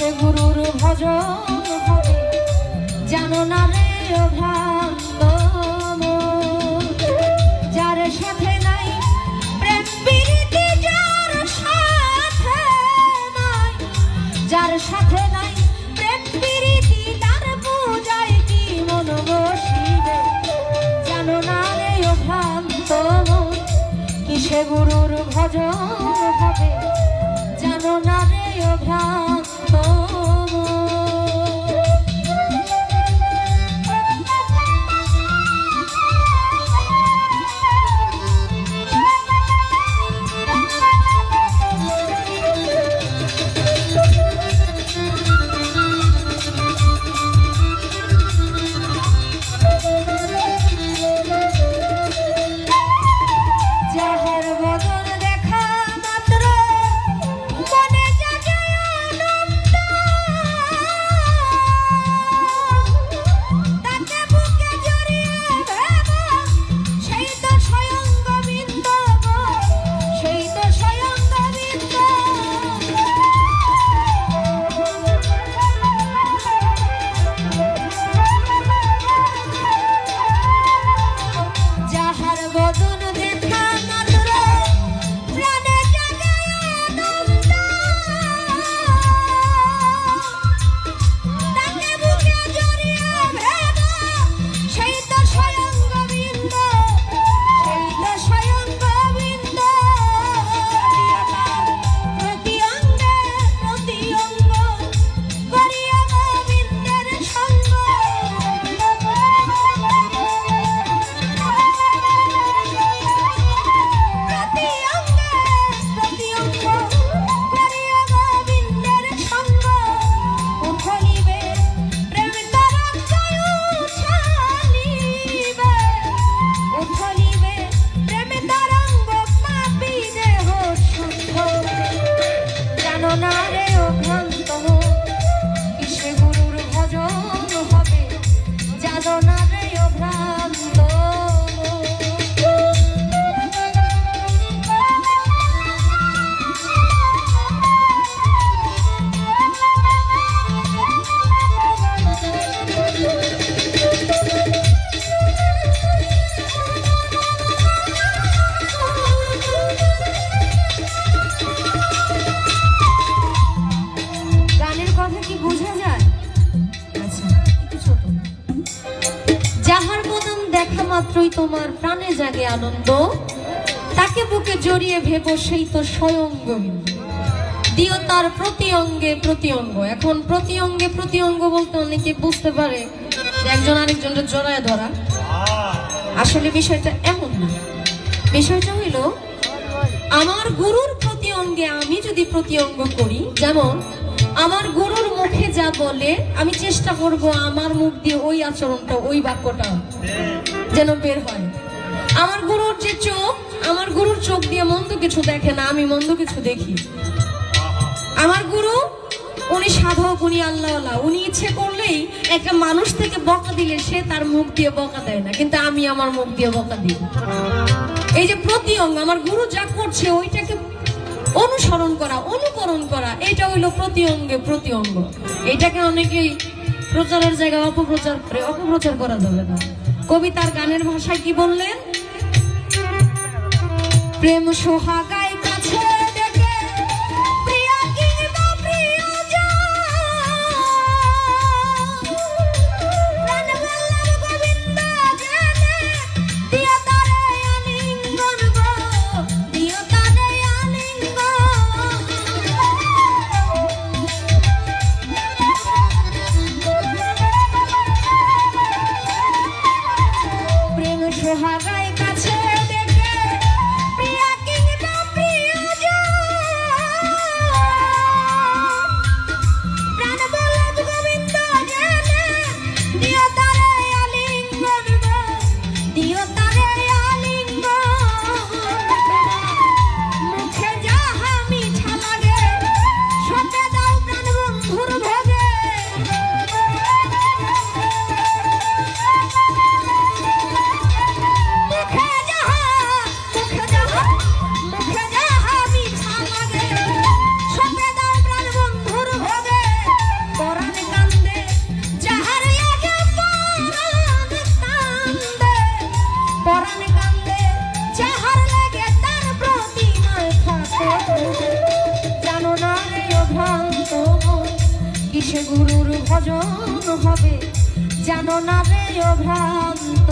সে গুরুর ভজন হবে জানো না রে যার সাথে নাই প্রেম প্রীতি, যার সাথে নাই, যার সাথে নাই প্রেম প্রীতি, তার পূজায় কি মন বসিবে? জানো না রে ভ্রান্ত কিসে গুরুর ভজন হবে? জানো না রে ভ্রান্ত মাত্রই তোমার প্রাণে জাগে আনন্দ। তাকে বুকে জড়িয়ে ভেবো সেই তো স্বয়ং। দিও তার প্রতি অঙ্গে প্রতি অঙ্গ এখন প্রতি অঙ্গে প্রতি অঙ্গ বলতে অনেকে বুঝতে পারে একজন আরেকজনের জড়ায় ধরা। আসলে বিষয়টা এমন না। বিষয়টা হইল, আমার গুরুর প্রতি অঙ্গে আমি যদি প্রতি অঙ্গ করি, যেমন, আমার গুরুর মুখে যা বলে, আমি চেষ্টা করব আমার মুখ দিয়ে ওই আচরণটা, ওই বাক্যটা। যেন বের হয়। আমার গুরুর যে চোখ, আমার গুরুর চোখ দিয়ে মন্দ কিছু দেখে না, আমি মন্দ কিছু দেখি। আমার গুরু, উনি সাধক, উনি আল্লাহ উনি ইচ্ছে করলেই একটা মানুষ থেকে বকা দিলে সে তার মুখ দিয়ে বকা দেয় না, কিন্তু আমি আমার মুখ দিয়ে বকা দিই। এই যে প্রতি অঙ্গ আমার গুরু যা করছে ওইটাকে অনুসরণ করা, অনুকরণ করা, এটা হইল প্রতি অঙ্গে প্রতি অঙ্গ এটাকে অনেকেই প্রচারের জায়গায় অপপ্রচার করে, অপপ্রচার করা যাবে না। কবি তার গানের ভাষায় কি বললেন? প্রেম সোহাগায় আলিঙ্গন। বিভ্রান্ত কিসে গুরুর ভজন হবে যেন না রে ভ্রান্ত